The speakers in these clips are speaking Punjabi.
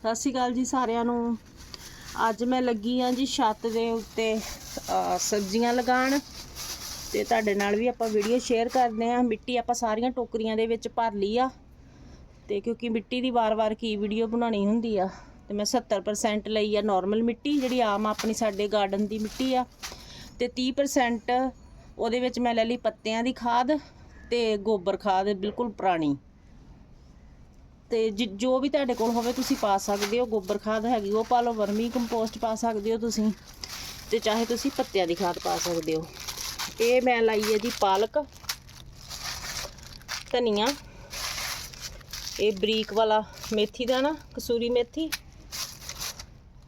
ਸਤਿ ਸ਼੍ਰੀ ਅਕਾਲ ਜੀ ਸਾਰਿਆਂ ਨੂੰ। ਅੱਜ ਮੈਂ ਲੱਗੀ ਆ ਜੀ ਛੱਤ ਦੇ ਉੱਤੇ ਸਬਜ਼ੀਆਂ ਲਗਾਉਣ। ਤੇ ਤੁਹਾਡੇ ਨਾਲ ਵੀ ਆਪਾਂ ਵੀਡੀਓ ਸ਼ੇਅਰ ਕਰਦੇ ਆ। ਮਿੱਟੀ ਆਪਾਂ ਸਾਰੀਆਂ ਟੋਕਰੀਆਂ ਦੇ ਵਿੱਚ ਭਰ ਲਈ ਆ। ਤੇ ਕਿਉਂਕਿ ਮਿੱਟੀ ਦੀ ਵਾਰ-ਵਾਰ ਕੀ ਵੀਡੀਓ ਬਣਾਉਣੀ ਹੁੰਦੀ ਆ। ਤੇ ਮੈਂ 70% ਲਈ ਆ ਨਾਰਮਲ ਮਿੱਟੀ, ਜਿਹੜੀ ਆਮ ਆਪਣੀ ਸਾਡੇ ਗਾਰਡਨ ਦੀ ਮਿੱਟੀ ਆ। ਤੇ 30% ਉਹਦੇ ਵਿੱਚ ਮੈਂ ਲੈ ਲਈ ਪੱਤਿਆਂ ਦੀ ਖਾਦ ਤੇ ਗੋਬਰ ਖਾਦ, ਬਿਲਕੁਲ ਪੁਰਾਣੀ। ਤੇ ਜਿ- ਜੋ ਵੀ ਤੁਹਾਡੇ ਕੋਲ ਹੋਵੇ ਤੁਸੀਂ ਪਾ ਸਕਦੇ ਹੋ। ਗੋਬਰ ਖਾਦ ਹੈਗੀ, ਉਹ ਪਾ ਲਓ, ਵਰਮੀ ਕੰਪੋਸਟ ਪਾ ਸਕਦੇ ਹੋ ਤੁਸੀਂ। ਤੇ ਚਾਹੇ ਤੁਸੀਂ ਪੱਤਿਆਂ ਦੀ ਖਾਦ ਪਾ ਸਕਦੇ ਹੋ। ਇਹ ਮੈਂ ਲਾਈ ਹੈ ਜੀ ਪਾਲਕ, ਧਨੀਆ। ਇਹ ਬਰੀਕ ਵਾਲਾ ਮੇਥੀ ਦਾਣਾ ਕਸੂਰੀ ਮੇਥੀ।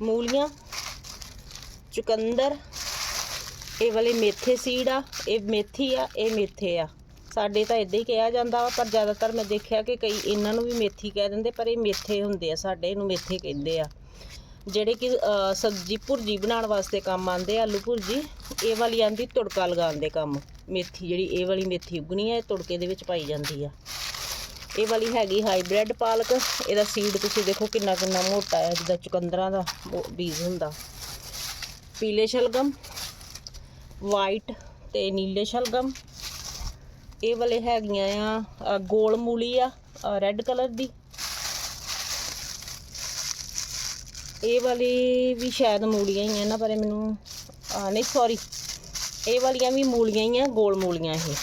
ਮੂਲੀਆਂ, ਚੁਕੰਦਰ। ਇਹ ਵਾਲੇ ਮੇਥੇ ਸੀਡ ਆ, ਇਹ ਮੇਥੀ ਆ, ਇਹ ਮੇਥੇ ਆ। ਸਾਡੇ ਤਾਂ ਇਦਾਂ ਹੀ ਕਿਹਾ ਜਾਂਦਾ ਵਾ, ਪਰ ਜ਼ਿਆਦਾਤਰ ਮੈਂ ਦੇਖਿਆ ਕਿ ਕਈ ਇਹਨਾਂ ਨੂੰ ਵੀ ਮੇਥੀ ਕਹਿ ਦਿੰਦੇ, ਪਰ ਇਹ ਮੇਥੇ ਹੁੰਦੇ ਆ, ਸਾਡੇ ਇਹਨੂੰ ਮੇਥੇ ਕਹਿੰਦੇ ਆ। ਜਿਹੜੇ ਕਿ ਸਬਜ਼ੀ ਭੁਰਜੀ ਬਣਾਉਣ ਵਾਸਤੇ ਕੰਮ ਆਉਂਦੇ ਆਲੂ ਭੁਰਜੀ, ਇਹ ਵਾਲੀ ਆਂਦੀ ਤੁੜਕਾ ਲਗਾਉਣ ਦੇ ਕੰਮ। ਮੇਥੀ ਜਿਹੜੀ, ਇਹ ਵਾਲੀ ਮੇਥੀ ਉਗਣੀ ਹੈ ਇਹ ਤੁੜਕੇ ਦੇ ਵਿੱਚ ਪਾਈ ਜਾਂਦੀ ਆ। ਇਹ ਵਾਲੀ ਹੈਗੀ ਹਾਈਬ੍ਰਿਡ ਪਾਲਕ, ਇਹਦਾ ਸੀਡ ਤੁਸੀਂ ਦੇਖੋ ਕਿੰਨਾ ਕਿੰਨਾ ਮੋਟਾ ਹੈ ਜਿੱਦਾਂ ਚੁਕੰਦਰਾਂ ਦਾ ਬੀਜ ਹੁੰਦਾ। ਪੀਲੇ ਸ਼ਲਗਮ ਵਾਈਟ ਤੇ ਨੀਲੇ ਸ਼ਲਗਮ ਇਹ ਵਾਲੇ ਹੈਗੀਆਂ ਆ ਗੋਲ ਮੂਲੀ ਆ ਰੈੱਡ ਕਲਰ ਦੀ। ਇਹ ਵਾਲੀ ਵੀ ਸ਼ਾਇਦ ਮੂਲੀਆਂ ਹੀ ਆ ਨਾ ਪਰ ਮੈਨੂੰ ਨਹੀਂ ਸੌਰੀ ਇਹ ਵਾਲੀਆਂ ਵੀ ਮੂਲੀਆਂ ਹੀ ਆ, ਗੋਲ ਮੂਲੀਆਂ ਇਹ।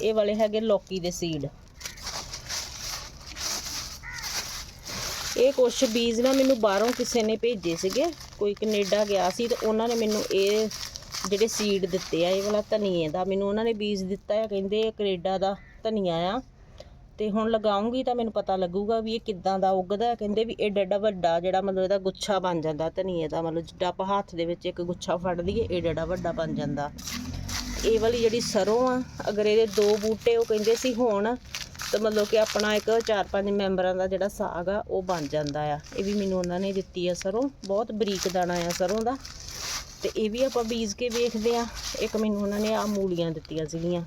ਇਹ ਵਾਲੇ ਹੈਗੇ ਲੌਕੀ ਦੇ ਸੀਡ ਇਹ ਕੁਛ ਬੀਜ ਨਾ ਮੈਨੂੰ ਬਾਹਰੋਂ ਕਿਸੇ ਨੇ ਭੇਜੇ ਸੀਗੇ, ਕੋਈ ਕੈਨੇਡਾ ਗਿਆ ਸੀ ਤੇ ਉਹਨਾਂ ਨੇ ਮੈਨੂੰ ਇਹ ਜਿਹੜੇ ਸੀਡ ਦਿੱਤੇ ਆ, ਇਹ ਵਾਲਾ ਧਨੀਏ ਦਾ। ਮੈਨੂੰ ਉਹਨਾਂ ਨੇ ਬੀਜ ਦਿੱਤਾ ਹੈ ਕਹਿੰਦੇ ਇਹ ਕੈਨੇਡਾ ਦਾ ਧਨੀਆ ਆ। ਤੇ ਹੁਣ ਲਗਾਉਂਗੀ ਤਾਂ ਮੈਨੂੰ ਪਤਾ ਲੱਗੂਗਾ ਵੀ ਇਹ ਕਿੱਦਾਂ ਦਾ ਉੱਗਦਾ ਕਹਿੰਦੇ ਵੀ ਇਹ ਡੱਡਾ ਵੱਡਾ ਜਿਹੜਾ ਮਤਲਬ ਇਹਦਾ ਗੁੱਛਾ ਬਣ ਜਾਂਦਾ ਧਨੀਏ ਦਾ, ਮਤਲਬ ਜਿੱਦਾਂ ਆਪਾਂ ਹੱਥ ਦੇ ਵਿੱਚ ਇੱਕ ਗੁੱਛਾ ਫੜ ਲਈਏ, ਇਹ ਡੱਡਾ ਵੱਡਾ ਬਣ ਜਾਂਦਾ। ਇਹ ਵਾਲੀ ਜਿਹੜੀ ਸਰੋਂ ਆ, ਅਗਰ ਇਹਦੇ ਦੋ ਬੂਟੇ ਉਹ ਕਹਿੰਦੇ ਸੀ ਹੋਣ, ਤਾਂ ਮਤਲਬ ਕਿ ਆਪਣਾ ਇੱਕ ਚਾਰ ਪੰਜ ਮੈਂਬਰਾਂ ਦਾ ਜਿਹੜਾ ਸਾਗ ਆ, ਉਹ ਬਣ ਜਾਂਦਾ ਆ। ਇਹ ਵੀ ਮੈਨੂੰ ਉਹਨਾਂ ਨੇ ਦਿੱਤੀ ਆ ਸਰੋਂ। ਬਹੁਤ ਬਰੀਕ ਦਾਣਾ ਆ ਸਰੋਂ ਦਾ। ਤੇ ਇਹ ਵੀ ਆਪਾਂ ਬੀਜ ਕੇ ਵੇਖਦੇ ਆ ਇੱਕ ਮੈਨੂੰ ਉਹਨਾਂ ਨੇ ਆ ਮੂਲੀਆਂ ਦਿੱਤੀਆਂ ਸੀਗੀਆਂ।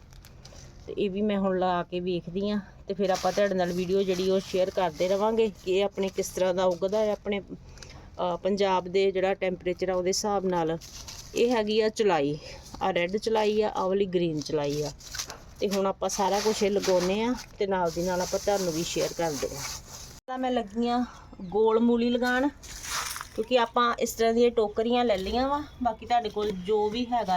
ਤੇ ਇਹ ਵੀ ਮੈਂ ਹੁਣ ਲਾ ਕੇ ਵੇਖਦੀ ਆ ਤੇ ਫਿਰ ਆਪਾਂ ਤੁਹਾਡੇ ਨਾਲ ਵੀਡੀਓ ਜਿਹੜੀ ਉਹ ਸ਼ੇਅਰ ਕਰਦੇ ਰਵਾਂਗੇ ਕਿ ਇਹ ਆਪਣੇ ਕਿਸ ਤਰ੍ਹਾਂ ਦਾ ਉੱਗਦਾ ਹੈ, ਆਪਣੇ ਪੰਜਾਬ ਦੇ ਜਿਹੜਾ ਟੈਂਪਰੇਚਰ ਆ ਉਹਦੇ ਹਿਸਾਬ ਨਾਲ। ਇਹ ਹੈਗੀ ਆ ਚਲਾਈ। ਆ ਰੈੱਡ ਚਲਾਈ ਆ, ਆਹ ਵਾਲੀ ਗ੍ਰੀਨ ਚਲਾਈ ਆ। ਤੇ ਹੁਣ ਆਪਾਂ ਸਾਰਾ ਕੁਝ ਇਹ ਲਗਾਉਨੇ ਆ ਤੇ ਨਾਲ ਦੀ ਨਾਲ ਆਪਾਂ ਤੁਹਾਨੂੰ ਵੀ ਸ਼ੇਅਰ ਕਰਦੇ ਆ ਤਾਂ ਮੈਂ ਲੱਗੀ ਲੱਗੀਆਂ ਗੋਲ ਮੂਲੀ ਲਗਾਉਣ। ਕਿਉਂਕਿ ਆਪਾਂ ਇਸ ਤਰ੍ਹਾਂ ਦੀਆਂ ਟੋਕਰੀਆਂ ਲੈ ਲਈਆਂ ਵਾ, ਬਾਕੀ ਤੁਹਾਡੇ ਕੋਲ ਜੋ ਵੀ ਹੈਗਾ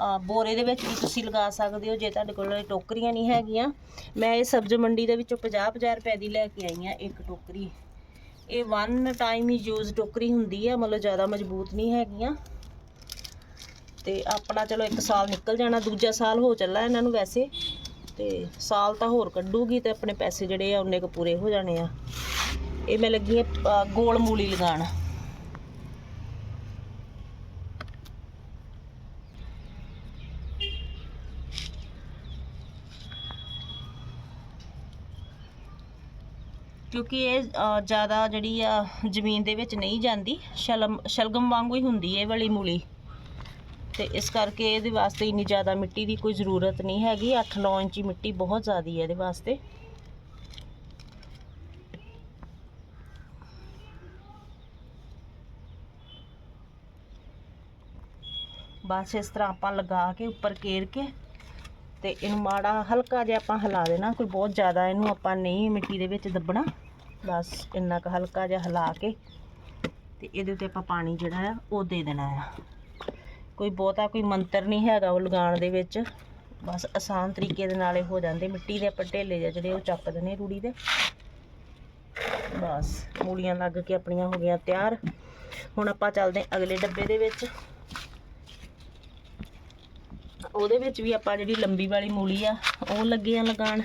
ਆ ਬੋਰੇ ਦੇ ਵਿੱਚ ਵੀ ਤੁਸੀਂ ਲਗਾ ਸਕਦੇ ਹੋ, ਜੇ ਤੁਹਾਡੇ ਕੋਲ ਟੋਕਰੀਆਂ ਨਹੀਂ ਹੈਗੀਆਂ। ਮੈਂ ਇਹ ਸਬਜ਼ੀ ਮੰਡੀ ਦੇ ਵਿੱਚੋਂ 50-50 ਰੁਪਏ ਦੀ ਲੈ ਕੇ ਆਈ ਆ ਇੱਕ ਟੋਕਰੀ। ਇਹ ਵਨ ਟਾਈਮ ਹੀ ਯੂਜ਼ ਟੋਕਰੀ ਹੁੰਦੀ ਆ, ਮਤਲਬ ਜ਼ਿਆਦਾ ਮਜ਼ਬੂਤ ਨਹੀਂ ਹੈਗੀਆਂ। ਤੇ ਆਪਣਾ ਚਲੋ ਇੱਕ ਸਾਲ ਨਿਕਲ ਜਾਣਾ, ਦੂਜਾ ਸਾਲ ਹੋ ਚੱਲਾ ਇਹਨਾਂ ਨੂੰ ਵੈਸੇ। ਤੇ ਸਾਲ ਤਾਂ ਹੋਰ ਕੱਢੂਗੀ ਤੇ ਆਪਣੇ ਪੈਸੇ ਜਿਹੜੇ ਆ, ਉਹਨੇ ਕੁ ਪੂਰੇ ਹੋ ਜਾਣੇ ਆ। ਇਹ ਮੈਂ ਲੱਗੀ ਆ ਗੋਲ ਮੂਲੀ ਲਗਾਉਣ। ਕਿਉਂਕਿ ਇਹ ਜ਼ਿਆਦਾ ਜਿਹੜੀ ਆ, ਜ਼ਮੀਨ ਦੇ ਵਿੱਚ ਨਹੀਂ ਜਾਂਦੀ, ਸ਼ਲਮ, ਸ਼ਲਗਮ ਵਾਂਗੂ ਹੀ ਹੁੰਦੀ ਇਹ ਵਾਲੀ ਮੂਲੀ। ਤੇ ਇਸ ਕਰਕੇ ਇਹਦੇ ਵਾਸਤੇ ਇੰਨੀ ਜ਼ਿਆਦਾ ਮਿੱਟੀ ਦੀ ਕੋਈ ਜ਼ਰੂਰਤ ਨਹੀਂ ਹੈਗੀ। 8-9 ਇੰਚੀ ਮਿੱਟੀ ਬਹੁਤ ਜ਼ਿਆਦੀ ਹੈ ਇਹਦੇ ਵਾਸਤੇ। ਬਸ ਇਸ ਤਰ੍ਹਾਂ ਆਪਾਂ ਲਗਾ ਕੇ ਉੱਪਰ ਕੇਰ ਕੇ ਤੇ ਇਹਨੂੰ ਮਾੜਾ ਹਲਕਾ ਜਿਹਾ ਆਪਾਂ ਹਿਲਾ ਦੇਣਾ, ਕੋਈ ਬਹੁਤ ਜ਼ਿਆਦਾ ਇਹਨੂੰ ਆਪਾਂ ਨਹੀਂ ਮਿੱਟੀ ਦੇ ਵਿੱਚ ਦੱਬਣਾ। ਬਸ ਇੰਨਾ ਕੁ ਹਲਕਾ ਜਿਹਾ ਹਿਲਾ ਕੇ ਤੇ ਇਹਦੇ ਉੱਤੇ ਆਪਾਂ ਪਾਣੀ ਜਿਹੜਾ ਆ, ਉਹ ਦੇ ਦੇਣਾ ਆ। ਕੋਈ ਬਹੁਤਾ ਕੋਈ ਮੰਤਰ ਨਹੀਂ ਹੈਗਾ ਉਹ ਲਗਾਉਣ ਦੇ ਵਿੱਚ। ਬਸ ਆਸਾਨ ਤਰੀਕੇ ਦੇ ਨਾਲ ਇਹ ਹੋ ਜਾਂਦੇ। ਮਿੱਟੀ ਦੇ ਆਪਾਂ ਢੇਲੇ ਜਿਹੇ ਜਿਹੜੇ ਉਹ ਚੱਕ ਦਨੇ ਰੂੜੀ ਦੇ। ਬਸ ਮੂਲੀਆਂ ਲੱਗ ਕੇ ਆਪਣੀਆਂ ਹੋ ਗਈਆਂ ਤਿਆਰ। ਹੁਣ ਆਪਾਂ ਚੱਲਦੇ ਹਾਂ ਅਗਲੇ ਡੱਬੇ ਦੇ ਵਿੱਚ। ਉਹਦੇ ਵਿੱਚ ਵੀ ਆਪਾਂ ਜਿਹੜੀ ਲੰਬੀ ਵਾਲੀ ਮੂਲੀ ਆ, ਉਹ ਲੱਗੇ ਆ ਲਗਾਉਣ।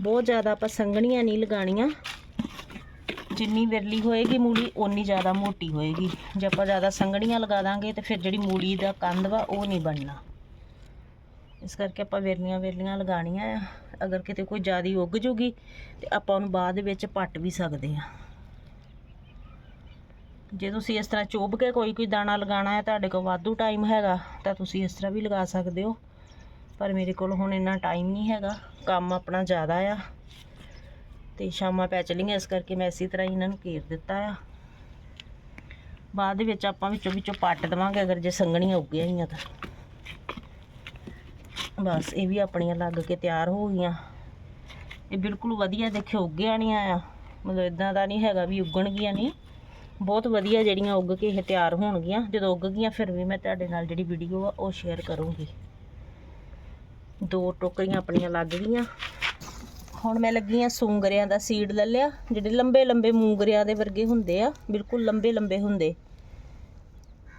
ਬਹੁਤ ਜ਼ਿਆਦਾ ਆਪਾਂ ਸੰਘਣੀਆਂ ਨਹੀਂ ਲਗਾਣੀਆਂ ਜਿੰਨੀ ਵਿਰਲੀ ਹੋਏਗੀ ਮੂਲੀ, ਓਨੀ ਜ਼ਿਆਦਾ ਮੋਟੀ ਹੋਏਗੀ। ਜੇ ਆਪਾਂ ਜ਼ਿਆਦਾ ਸੰਘਣੀਆਂ ਲਗਾ ਦਾਂਗੇ ਤੇ ਫਿਰ ਜਿਹੜੀ ਮੂਲੀ ਦਾ ਕੰਦ ਵਾ, ਉਹ ਨਹੀਂ ਬਣਨਾ। ਇਸ ਕਰਕੇ ਆਪਾਂ ਵਿਰਲੀਆਂ ਵਿਰਲੀਆਂ ਲਗਾਣੀਆਂ ਆ। ਅਗਰ ਕਿਤੇ ਕੋਈ ਜ਼ਿਆਦੀ ਉੱਗ ਜੂਗੀ ਤੇ ਆਪਾਂ ਉਹਨੂੰ ਬਾਅਦ ਦੇ ਵਿੱਚ ਪੱਟ ਵੀ ਸਕਦੇ ਆ। ਜੇ ਤੁਸੀਂ ਇਸ ਤਰ੍ਹਾਂ ਚੁੱਭ ਕੇ ਕੋਈ ਕੋਈ ਦਾਣਾ ਲਗਾਉਣਾ ਹੈ, ਤੁਹਾਡੇ ਕੋਲ ਵਾਧੂ ਟਾਈਮ ਹੈਗਾ, ਤਾਂ ਤੁਸੀਂ ਇਸ ਤਰ੍ਹਾਂ ਵੀ ਲਗਾ ਸਕਦੇ ਹੋ। ਪਰ ਮੇਰੇ ਕੋਲ ਹੁਣ ਇੰਨਾ ਟਾਈਮ ਨਹੀਂ ਹੈਗਾ, ਕੰਮ ਆਪਣਾ ਜ਼ਿਆਦਾ ਆ। ਤੇ ਸ਼ਾਮਾਂ ਪੈ ਚਲੀਆਂ, ਇਸ ਕਰਕੇ ਮੈਂ ਇਸੇ ਤਰ੍ਹਾਂ ਹੀ ਇਹਨਾਂ ਨੂੰ ਘੇਰ ਦਿੱਤਾ ਆ। ਬਾਅਦ ਵਿੱਚ ਆਪਾਂ ਵਿੱਚੋਂ ਵਿੱਚੋਂ ਪੱਟ ਦੇਵਾਂਗੇ, ਅਗਰ ਜੇ ਸੰਘਣੀਆਂ ਉੱਗੀਆਂ ਹੋਈਆਂ ਤਾਂ। ਬਸ, ਇਹ ਵੀ ਆਪਣੀਆਂ ਲੱਗ ਕੇ ਤਿਆਰ ਹੋ ਗਈਆਂ। ਇਹ ਬਿਲਕੁਲ ਵਧੀਆ ਦੇਖਿਓ, ਉੱਗੀਆਂ ਨਹੀਂ ਆ ਮਤਲਬ ਇਦਾਂ ਦਾ ਨਹੀਂ ਹੈਗਾ ਵੀ ਉੱਗਣਗੀਆਂ ਨਹੀਂ। ਬਹੁਤ ਵਧੀਆ ਜਿਹੜੀਆਂ ਉੱਗ ਕੇ ਇਹ ਤਿਆਰ ਹੋਣਗੀਆਂ। ਜਦੋਂ ਉੱਗ ਗਈਆਂ, ਫਿਰ ਵੀ ਮੈਂ ਤੁਹਾਡੇ ਨਾਲ ਜਿਹੜੀ ਵੀਡੀਓ ਆ, ਉਹ ਸ਼ੇਅਰ ਕਰੂੰਗੀ। ਦੋ ਟੋਕਰੀਆਂ ਆਪਣੀਆਂ ਲੱਗ ਗਈਆਂ। ਹੁਣ ਮੈਂ ਲੱਗੀ ਆ ਸੂੰਗਰਿਆਂ ਦਾ ਸੀਡ ਲੈ ਲਿਆ, ਜਿਹੜੇ ਲੰਬੇ ਲੰਬੇ ਮੂੰਗਰਿਆਂ ਦੇ ਵਰਗੇ ਹੁੰਦੇ ਆ, ਬਿਲਕੁਲ ਲੰਬੇ ਲੰਬੇ ਹੁੰਦੇ।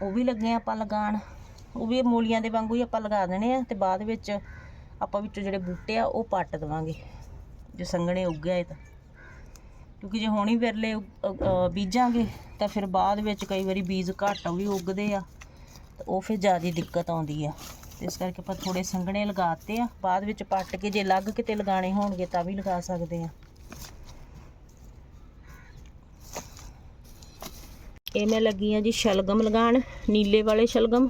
ਉਹ ਵੀ ਲੱਗੇ ਆਪਾਂ ਲਗਾਉਣ। ਉਹ ਵੀ ਮੂਲੀਆਂ ਦੇ ਵਾਂਗੂ ਹੀ ਆਪਾਂ ਲਗਾ ਦੇਣੇ ਆ ਤੇ ਬਾਅਦ ਵਿੱਚ ਆਪਾਂ ਵਿੱਚੋਂ ਜਿਹੜੇ ਬੂਟੇ ਆ, ਉਹ ਪੱਟ ਦੇਵਾਂਗੇ। ਜੇ ਸੰਘਣੇ ਉੱਗਿਆ ਆਏ ਤਾਂ। ਕਿਉਂਕਿ ਜੇ ਹੁਣੀ ਵਿਰਲੇ ਬੀਜਾਂਗੇ, ਤਾਂ ਫਿਰ ਬਾਅਦ ਵਿੱਚ ਕਈ ਵਾਰੀ ਬੀਜ ਘੱਟ ਵੀ ਉੱਗਦੇ ਆ, ਤੇ ਉਹ ਫਿਰ ਜ਼ਿਆਦਾ ਦਿੱਕਤ ਆਉਂਦੀ ਆ। ਇਸ ਕਰਕੇ ਆਪਾਂ ਥੋੜੇ ਸੰਘਣੇ ਲਗਾਤੇ ਆ, ਬਾਅਦ ਵਿੱਚ ਪੱਟ ਕੇ ਜੇ ਲੱਗ ਕਿਤੇ ਲਗਾਣੇ ਹੋਣਗੇ ਤਾਂ ਵੀ ਲਗਾ ਸਕਦੇ ਆ। ਇਹ ਮੈਂ ਲੱਗੀ ਆ ਜੀ ਸ਼ਲਗਮ ਲਗਾਉਣ, ਨੀਲੇ ਵਾਲੇ ਸ਼ਲਗਮ।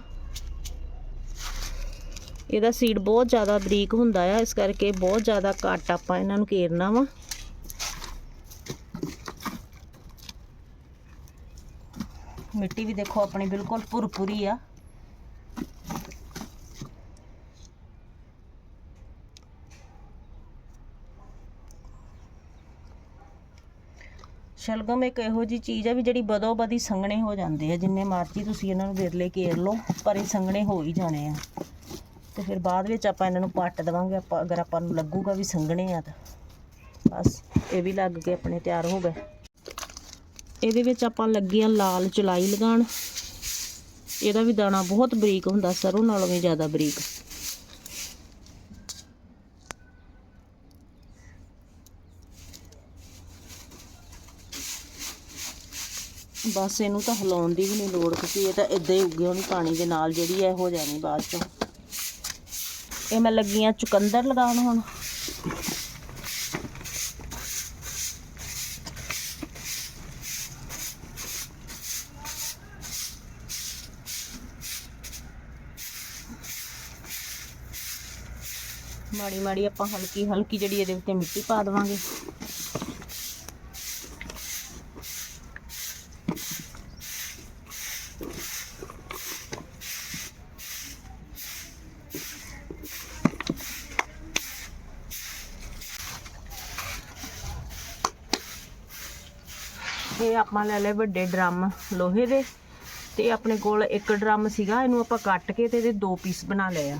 ਇਹਦਾ ਸੀਡ ਬਹੁਤ ਜ਼ਿਆਦਾ ਬਰੀਕ ਹੁੰਦਾ ਆ, ਇਸ ਕਰਕੇ ਬਹੁਤ ਜ਼ਿਆਦਾ ਘੱਟ ਆਪਾਂ ਇਹਨਾਂ ਨੂੰ ਕੇਰਨਾ ਵਾ। ਮਿੱਟੀ ਵੀ ਦੇਖੋ ਆਪਣੀ ਬਿਲਕੁਲ ਭੁਰਪੁਰੀ ਆ। ਸ਼ਲਗਮ ਇੱਕ ਇਹੋ ਜੀ ਚੀਜ਼ ਆ ਵੀ ਜਿਹੜੀ ਬਦੋ ਬਦੀ ਸੰਘਣੇ ਹੋ ਜਾਂਦੇ ਆ। ਜਿੰਨੇ ਮਰਜ਼ੀ ਤੁਸੀਂ ਇਹਨਾਂ ਨੂੰ ਵਿਰਲੇ ਕੇਰ ਲਓ, ਪਰ ਇਹ ਸੰਘਣੇ ਹੋ ਹੀ ਜਾਣੇ ਆ। ਤੇ ਫਿਰ ਬਾਅਦ ਵਿੱਚ ਆਪਾਂ ਇਹਨਾਂ ਨੂੰ ਪੱਟ ਦੇਵਾਂਗੇ। ਆਪਾਂ ਅਗਰ ਆਪਾਂ ਨੂੰ ਲੱਗੂਗਾ ਵੀ ਸੰਘਣੇ ਆ ਤਾਂ। ਬਸ, ਇਹ ਵੀ ਲੱਗ ਕੇ ਆਪਣੇ ਤਿਆਰ ਹੋ ਗਏ। ਇਹਦੇ ਵਿੱਚ ਆਪਾਂ ਲੱਗੇ ਲੱਗੀਆਂ ਲਾਲ ਚੁਲਾਈ ਲਗਾਉਣ। ਇਹਦਾ ਵੀ ਦਾਣਾ ਬਹੁਤ ਬਰੀਕ ਹੁੰਦਾ, ਸਰੋਂ ਨਾਲੋਂ ਵੀ ਜ਼ਿਆਦਾ ਬਰੀਕ। ਬਸ ਇਹਨੂੰ ਤਾਂ ਹਿਲਾਉਣ ਦੀ ਵੀ ਨਹੀਂ ਲੋੜ ਕਿਉਂਕਿ ਇਹ ਤਾਂ ਇਦਾਂ ਹੀ ਉੱਗੇ ਹੋਣੀ ਪਾਣੀ ਦੇ ਨਾਲ ਜਿਹੜੀ ਹੈ ਹੋ ਜਾਣੀ ਬਾਅਦ ਚੋਂ। ਇਹ ਮੈਂ ਲੱਗੀਆਂ ਚੁਕੰਦਰ ਲਗਾਉਣ ਹੁਣ। ਮਾੜੀ ਮਾੜੀ ਆਪਾਂ ਹਲਕੀ ਹਲਕੀ ਜਿਹੜੀ ਇਹਦੇ ਉੱਤੇ ਮਿੱਟੀ ਪਾ ਦੇਵਾਂਗੇ। ਇਹ ਆਪਾਂ ਲੈ ਲਏ ਵੱਡੇ ਡਰਮ ਲੋਹੇ ਦੇ ਤੇ ਆਪਣੇ ਕੋਲ ਇੱਕ ਡਰਮ ਸੀਗਾ, ਇਹਨੂੰ ਆਪਾਂ ਕੱਟ ਕੇ ਤੇ ਇਹਦੇ ਦੋ ਪੀਸ ਬਣਾ ਲਏ ਆ।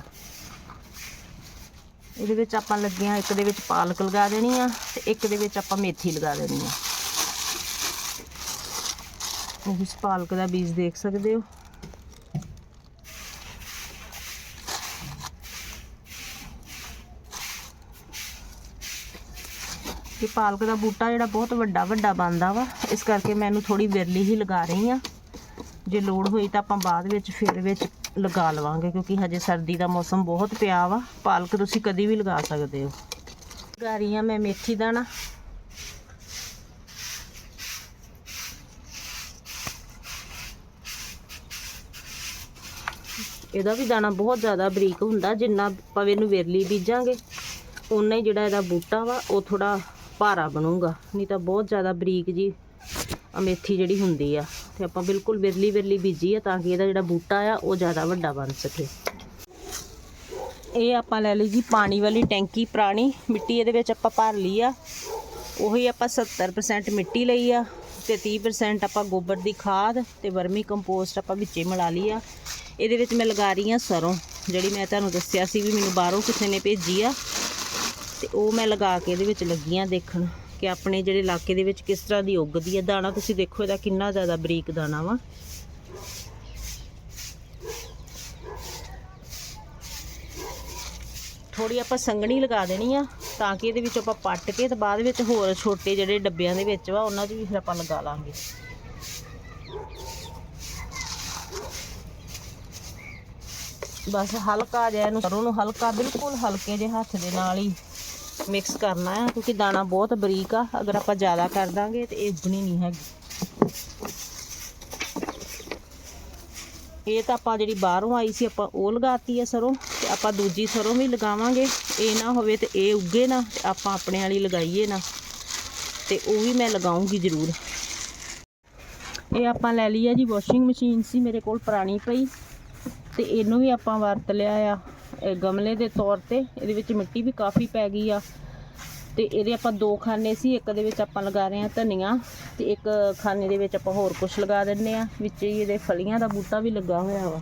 ਇਹਦੇ ਵਿੱਚ ਆਪਾਂ ਲੱਗੇ ਇੱਕ ਦੇ ਵਿੱਚ ਪਾਲਕ ਲਗਾ ਦੇਣੀ ਆ ਤੇ ਇੱਕ ਦੇ ਵਿੱਚ ਆਪਾਂ ਮੇਥੀ ਲਗਾ ਦੇਣੀ ਆ। ਉਹ ਪਾਲਕ ਦਾ ਬੀਜ ਦੇਖ ਸਕਦੇ ਹੋ। ਇਹ ਪਾਲਕ ਦਾ ਬੂਟਾ ਜਿਹੜਾ ਬਹੁਤ ਵੱਡਾ ਵੱਡਾ ਬਣਦਾ ਵਾ, ਇਸ ਕਰਕੇ ਮੈਂ ਇਹਨੂੰ ਥੋੜੀ ਵਿਰਲੀ ਹੀ ਲਗਾ ਰਹੀ ਆ। ਜੇ ਲੋੜ ਹੋਈ ਤਾਂ ਆਪਾਂ ਬਾਅਦ ਵਿੱਚ ਫਿਰ ਵਿੱਚ ਲਗਾ ਲਵਾਂਗੇ, ਕਿਉਂਕਿ ਹਜੇ ਸਰਦੀ ਦਾ ਮੌਸਮ ਬਹੁਤ ਪਿਆ ਵਾ। ਪਾਲਕ ਤੁਸੀਂ ਕਦੀ ਵੀ ਲਗਾ ਸਕਦੇ ਹੋ। ਲਗਾ ਰਹੀ ਹਾਂ ਮੈਂ ਮੇਥੀ ਦਾਣਾ। ਇਹਦਾ ਵੀ ਦਾਣਾ ਬਹੁਤ ਜ਼ਿਆਦਾ ਬਰੀਕ ਹੁੰਦਾ, ਜਿੰਨਾ ਪਵੇ ਇਹਨੂੰ ਵਿਰਲੀ ਬੀਜਾਂਗੇ ਉਨਾ ਹੀ ਜਿਹੜਾ ਇਹਦਾ ਬੂਟਾ ਵਾ, ਉਹ ਥੋੜਾ ਭਾਰਾ ਬਣੂਗਾ, ਨਹੀਂ ਤਾਂ ਬਹੁਤ ਜ਼ਿਆਦਾ ਬਰੀਕ ਜੀ ਅਮੇਥੀ ਜਿਹੜੀ ਹੁੰਦੀ ਆ, ਤੇ ਆਪਾਂ ਬਿਲਕੁਲ ਬਿਰਲੀ ਬਿਰਲੀ ਬੀਜੀ ਆ ਤਾਂ ਕਿ ਇਹਦਾ ਜਿਹੜਾ ਬੂਟਾ ਆ, ਉਹ ਜ਼ਿਆਦਾ ਵੱਡਾ ਬਣ ਸਕੇ। ਇਹ ਆਪਾਂ ਲੈ ਲਈ ਜੀ ਪਾਣੀ ਵਾਲੀ ਟੈਂਕੀ ਪੁਰਾਣੀ, ਮਿੱਟੀ ਇਹਦੇ ਵਿੱਚ ਆਪਾਂ ਭਰ ਲਈ ਆ। ਉਹੀ ਆਪਾਂ 70% ਮਿੱਟੀ ਲਈ ਆ ਤੇ 30% ਆਪਾਂ ਗੋਬਰ ਦੀ ਖਾਦ ਤੇ ਵਰਮੀ ਕੰਪੋਸਟ ਆਪਾਂ ਵਿੱਚੇ ਮਿਲਾ ਲਈ ਆ। ਇਹਦੇ ਵਿੱਚ ਮੈਂ ਲਗਾ ਰਹੀ ਆ ਸਰੋਂ, ਜਿਹੜੀ ਮੈਂ ਤੁਹਾਨੂੰ ਦੱਸਿਆ ਸੀ ਵੀ ਮੈਨੂੰ ਬਾਹਰੋਂ ਕਿਸੇ ਨੇ ਭੇਜੀ ਆ। ਤੇ ਉਹ ਮੈਂ ਲਗਾ ਕੇ ਇਹਦੇ ਵਿੱਚ ਲੱਗੀ ਆ ਦੇਖਣ। ਕਿ ਆਪਣੇ ਜਿਹੜੇ ਇਲਾਕੇ ਦੇ ਵਿੱਚ ਕਿਸ ਤਰ੍ਹਾਂ ਦੀ ਉੱਗਦੀ ਹੈ? ਦਾਣਾ ਤੁਸੀਂ ਦੇਖੋ, ਇਹਦਾ ਕਿੰਨਾ ਜ਼ਿਆਦਾ ਬਰੀਕ ਦਾਣਾ ਵਾ। ਥੋੜੀ ਆਪਾਂ ਸੰਘਣੀ ਲਗਾ ਦੇਣੀ ਆ, ਤਾਂ ਕਿ ਇਹਦੇ ਵਿੱਚ ਆਪਾਂ ਪੱਟ ਕੇ ਤੇ ਬਾਅਦ ਵਿੱਚ ਹੋਰ ਛੋਟੇ ਜਿਹੜੇ ਡੱਬਿਆਂ ਦੇ ਵਿੱਚ ਵਾ, ਉਹਨਾਂ 'ਚ ਵੀ ਫਿਰ ਆਪਾਂ ਲਗਾ ਲਾਂਗੇ। ਬਸ ਹਲਕਾ ਜਿਹਾ ਇਹਨੂੰ ਸਰੋਂ ਨੂੰ ਹਲਕਾ, ਬਿਲਕੁਲ ਹਲਕੇ ਜਿਹੇ ਹੱਥ ਦੇ ਨਾਲ ਹੀ। ਮਿਕਸ ਕਰਨਾ ਹੈ, ਕਿਉਂਕਿ ਦਾਣਾ ਬਹੁਤ ਬਰੀਕ ਆ। ਅਗਰ ਆਪਾਂ ਜ਼ਿਆਦਾ ਕਰ ਦਾਂਗੇ ਤੇ ਇਹ ਉੱਗਣੀ ਨਹੀਂ ਹੈਗੀ। ਇਹ ਤਾਂ ਆਪਾਂ ਜਿਹੜੀ ਬਾਹਰੋਂ ਆਈ ਸੀ, ਆਪਾਂ ਉਹ ਲਗਾਤੀ ਹੈ ਸਰੋਂ ਤੇ ਆਪਾਂ ਦੂਜੀ ਸਰੋਂ ਵੀ ਲਗਾਵਾਂਗੇ। ਇਹ ਨਾ ਹੋਵੇ ਤੇ ਇਹ ਉੱਗੇ ਨਾ, ਤੇ ਆਪਾਂ ਆਪਣੇ ਵਾਲੀ ਲਗਾਈਏ ਨਾ। ਤੇ ਉਹ ਵੀ ਮੈਂ ਲਗਾਉਂਗੀ ਜ਼ਰੂਰ। ਇਹ ਆਪਾਂ ਲੈ ਲਈ ਆ ਜੀ ਵਾਸ਼ਿੰਗ ਮਸ਼ੀਨ ਸੀ, ਮੇਰੇ ਕੋਲ ਪੁਰਾਣੀ ਪਈ। ਤੇ ਇਹਨੂੰ ਵੀ ਆਪਾਂ ਵਰਤ ਲਿਆ ਆ। ਗਮਲੇ ਦੇ ਤੌਰ ਤੇ ਇਹਦੇ ਵਿੱਚ ਮਿੱਟੀ ਵੀ ਕਾਫੀ ਪੈ ਗਈ ਆ। ਤੇ ਇਹਦੇ ਆਪਾਂ ਦੋ ਖਾਨੇ ਸੀ, ਇੱਕ ਦੇ ਵਿੱਚ ਆਪਾਂ ਲਗਾ ਰਹੇ ਆ ਧਨੀਆ ਤੇ ਇੱਕ ਖਾਨੇ ਦੇ ਵਿੱਚ ਆਪਾਂ ਹੋਰ ਕੁਝ ਲਗਾ ਦਿੰਨੇ ਆ ਵਿੱਚ ਹੀ ਇਹਦੇ ਫਲੀਆਂ ਦਾ ਬੂਟਾ ਵੀ ਲੱਗਾ ਹੋਇਆ ਵਾ।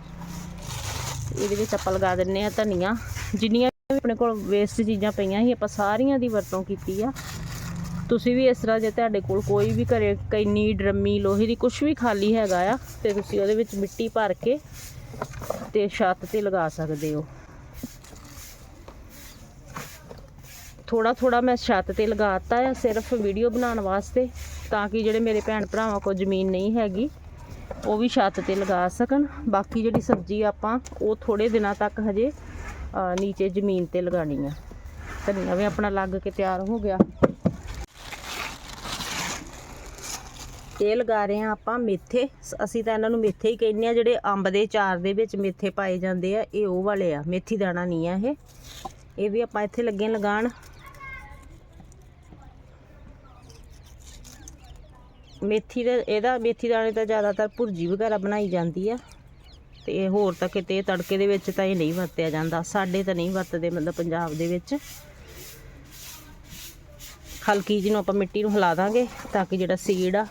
ਇਹਦੇ ਵਿੱਚ ਆਪਾਂ ਲਗਾ ਦਿੰਨੇ ਆ ਧਨੀਆ। ਜਿੰਨੀਆਂ ਵੀ ਆਪਣੇ ਕੋਲ ਵੇਸਟ ਚੀਜ਼ਾਂ ਪਈਆਂ ਸੀ, ਆਪਾਂ ਸਾਰੀਆਂ ਦੀ ਵਰਤੋਂ ਕੀਤੀ ਆ। ਤੁਸੀਂ ਵੀ ਇਸ ਤਰ੍ਹਾਂ ਜੇ ਤੁਹਾਡੇ ਕੋਲ ਕੋਈ ਵੀ ਘਰੇ ਕੈਨੀ, ਡਰਮੀ, ਲੋਹੇ ਦੀ ਕੁਝ ਵੀ ਖਾਲੀ ਹੈਗਾ ਆ, ਤੇ ਤੁਸੀਂ ਉਹਦੇ ਵਿੱਚ ਮਿੱਟੀ ਭਰ ਕੇ ਤੇ ਛੱਤ ਤੇ ਲਗਾ ਸਕਦੇ ਹੋ। ਥੋੜਾ ਥੋੜਾ ਮੈਂ ਛੱਤ ਤੇ ਲਗਾਤਾ ਆ ਸਿਰਫ ਵੀਡੀਓ ਬਣਾਉਣ ਵਾਸਤੇ, ਤਾਂ ਕਿ ਜਿਹੜੇ ਮੇਰੇ ਭੈਣ ਭਰਾਵਾਂ ਕੋਲ ਜ਼ਮੀਨ ਨਹੀਂ ਹੈਗੀ, ਉਹ ਵੀ ਛੱਤ ਤੇ ਲਗਾ ਸਕਣ। ਬਾਕੀ ਜਿਹੜੀ ਸਬਜ਼ੀ ਆਪਾਂ, ਉਹ ਥੋੜੇ ਦਿਨਾਂ ਤੱਕ ਹਜੇ ਨੀਚੇ ਜ਼ਮੀਨ ਤੇ ਲਗਾਣੀ ਆ। ਧਨੀਆ ਵੀ ਆਪਣਾ ਲੱਗ ਕੇ ਤਿਆਰ ਹੋ ਗਿਆ। ਇਹ ਲਗਾ ਰਹੇ ਆ ਆਪਾਂ ਮੇਥੇ। ਅਸੀਂ ਤਾਂ ਇਹਨਾਂ ਨੂੰ ਮੇਥੇ ਹੀ ਕਹਿੰਦੇ ਆ ਜਿਹੜੇ ਅੰਬ ਦੇ ਚਾਰ ਦੇ ਵਿੱਚ ਮੇਥੇ ਪਾਏ ਜਾਂਦੇ ਆ, ਇਹ ਉਹ ਵਾਲੇ ਆ। ਮੇਥੀ ਦਾਣਾ ਨਹੀਂ ਆ ਇਹ। ਇਹ ਵੀ ਆਪਾਂ ਇੱਥੇ ਲੱਗੇ ਲਗਾਣ ਮੇਥੀ ਦਾ, ਇਹਦਾ ਮੇਥੀ ਦਾਣੇ ਤਾਂ ਜ਼ਿਆਦਾਤਰ ਭੁਰਜੀ ਵਗੈਰਾ ਬਣਾਈ ਜਾਂਦੀ ਆ। ਤੇ ਇਹ ਹੋਰ ਤਾਂ ਕਿਤੇ ਤੜਕੇ ਦੇ ਵਿੱਚ ਤਾਂ ਇਹ ਨਹੀਂ ਵਰਤਿਆ ਜਾਂਦਾ। ਸਾਡੇ ਤਾਂ ਨਹੀਂ ਵਰਤਦੇ ਮਤਲਬ ਪੰਜਾਬ ਦੇ ਵਿੱਚ। ਹਲਕੀ ਜਿਹੀ ਨੂੰ ਆਪਾਂ ਮਿੱਟੀ ਨੂੰ ਹਿਲਾ ਦਾਂਗੇ ਤਾਂ ਕਿ ਜਿਹੜਾ ਸੀਡ ਆ,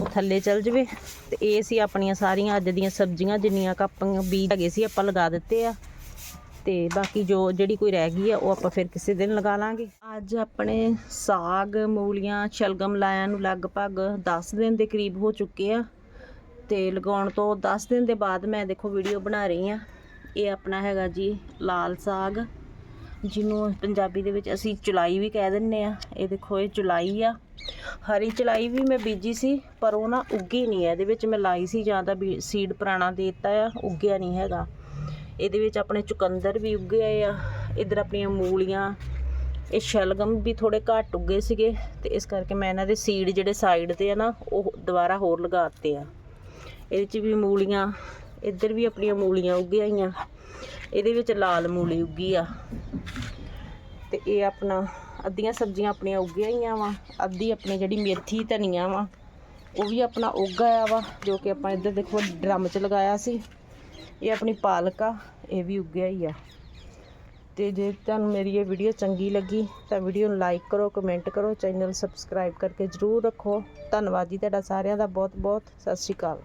ਉਹ ਥੱਲੇ ਚਲ ਜਵੇ। ਤੇ ਇਹ ਸੀ ਆਪਣੀਆਂ ਸਾਰੀਆਂ ਅੱਜ ਦੀਆਂ ਸਬਜ਼ੀਆਂ, ਜਿੰਨੀਆਂ ਕ ਆਪਾਂ ਬੀਜ ਹੈਗੇ ਸੀ, ਆਪਾਂ ਲਗਾ ਦਿੱਤੇ ਆ। ਤੇ ਬਾਕੀ ਜੋ ਜਿਹੜੀ ਕੋਈ ਰਹਿ ਗਈ ਆ, ਉਹ ਆਪਾਂ ਫਿਰ ਕਿਸੇ ਦਿਨ ਲਗਾ ਲਾਂਗੇ। ਅੱਜ ਆਪਣੇ ਸਾਗ, ਮੂਲੀਆਂ, ਸ਼ਲਗਮ ਲਾਇਆਂ ਨੂੰ ਲਗਭਗ 10 ਦਿਨ ਦੇ ਕਰੀਬ ਹੋ ਚੁੱਕੇ ਆ। ਤੇ ਲਗਾਉਣ ਤੋਂ 10 ਦਿਨ ਦੇ ਬਾਅਦ ਮੈਂ ਦੇਖੋ ਵੀਡੀਓ ਬਣਾ ਰਹੀ ਆ। ਇਹ ਆਪਣਾ ਹੈਗਾ ਜੀ ਲਾਲ ਸਾਗ, ਜਿਹਨੂੰ ਪੰਜਾਬੀ ਦੇ ਵਿੱਚ ਅਸੀਂ ਚੁਲਾਈ ਵੀ ਕਹਿ ਦਿੰਨੇ ਆ। ਇਹ ਦੇਖੋ, ਇਹ ਚੁਲਾਈ ਆ। ਹਰੀ ਚੁਲਾਈ ਵੀ ਮੈਂ ਬੀਜੀ ਸੀ, ਪਰ ਉਹ ਨਾ ਉੱਗੀ ਨਹੀਂ ਹੈ ਇਹਦੇ ਵਿੱਚ ਮੈਂ ਲਾਈ ਸੀ, ਜਾਂ ਤਾਂ ਸੀਡ ਪੁਰਾਣਾ ਦੇ ਦਿੱਤਾ ਆ, ਉੱਗਿਆ ਨਹੀਂ ਹੈਗਾ। ਇਹਦੇ ਵਿੱਚ ਆਪਣੇ ਚੁਕੰਦਰ ਵੀ ਉੱਗੇ ਹੋਏ ਆ, ਇਧਰ ਆਪਣੀਆਂ ਮੂਲੀਆਂ, ਇਹ ਸ਼ਲਗਮ ਵੀ ਥੋੜੇ ਘੱਟ ਉੱਗੇ ਸੀਗੇ ਤੇ ਇਸ ਕਰਕੇ ਮੈਂ ਇਹਨਾਂ ਦੇ ਸੀਡ ਜਿਹੜੇ ਸਾਈਡ ਤੇ ਆ ਨਾ, ਉਹ ਦੁਬਾਰਾ ਹੋਰ ਲਗਾਤੇ ਆ। ਇਹਦੇ 'ਚ ਵੀ ਮੂਲੀਆਂ, ਇੱਧਰ ਵੀ ਆਪਣੀਆਂ ਮੂਲੀਆਂ ਉੱਗੀਆਂ ਹੋਈਆਂ ਇਹਦੇ ਵਿੱਚ ਲਾਲ ਮੂਲੀ ਉੱਗੀ ਆ। ਤੇ ਇਹ ਆਪਣਾ ਅੱਧੀਆਂ ਸਬਜ਼ੀਆਂ ਆਪਣੀਆਂ ਉੱਗੀਆਂ ਹੋਈਆਂ ਵਾ, ਅੱਧੀ ਆਪਣੀ ਜਿਹੜੀ ਮੇਥੀ ਧਨੀਆ ਵਾ, ਉਹ ਵੀ ਆਪਣਾ ਉੱਗ ਆਇਆ ਵਾ, ਜੋ ਕਿ ਆਪਾਂ ਇੱਧਰ ਦੇਖੋ ਡਰਮ 'ਚ ਲਗਾਇਆ ਸੀ। ਇਹ ਆਪਣੀ ਪਾਲਕ ਆ, ਇਹ ਵੀ ਉੱਗਿਆ ਹੀ ਆ। ਤੇ ਜੇ ਤੁਹਾਨੂੰ ਮੇਰੀ ਇਹ ਵੀਡੀਓ ਚੰਗੀ ਲੱਗੀ, ਤਾਂ ਵੀਡੀਓ ਨੂੰ ਲਾਈਕ ਕਰੋ ਕਮੈਂਟ ਕਰੋ ਚੈਨਲ ਸਬਸਕ੍ਰਾਈਬ ਕਰਕੇ ਜਰੂਰ ਰੱਖੋ। ਧੰਨਵਾਦ ਜੀ ਤੁਹਾਡਾ ਸਾਰਿਆਂ ਦਾ ਬਹੁਤ ਬਹੁਤ ਸਤਿ ਸ਼੍ਰੀ ਅਕਾਲ।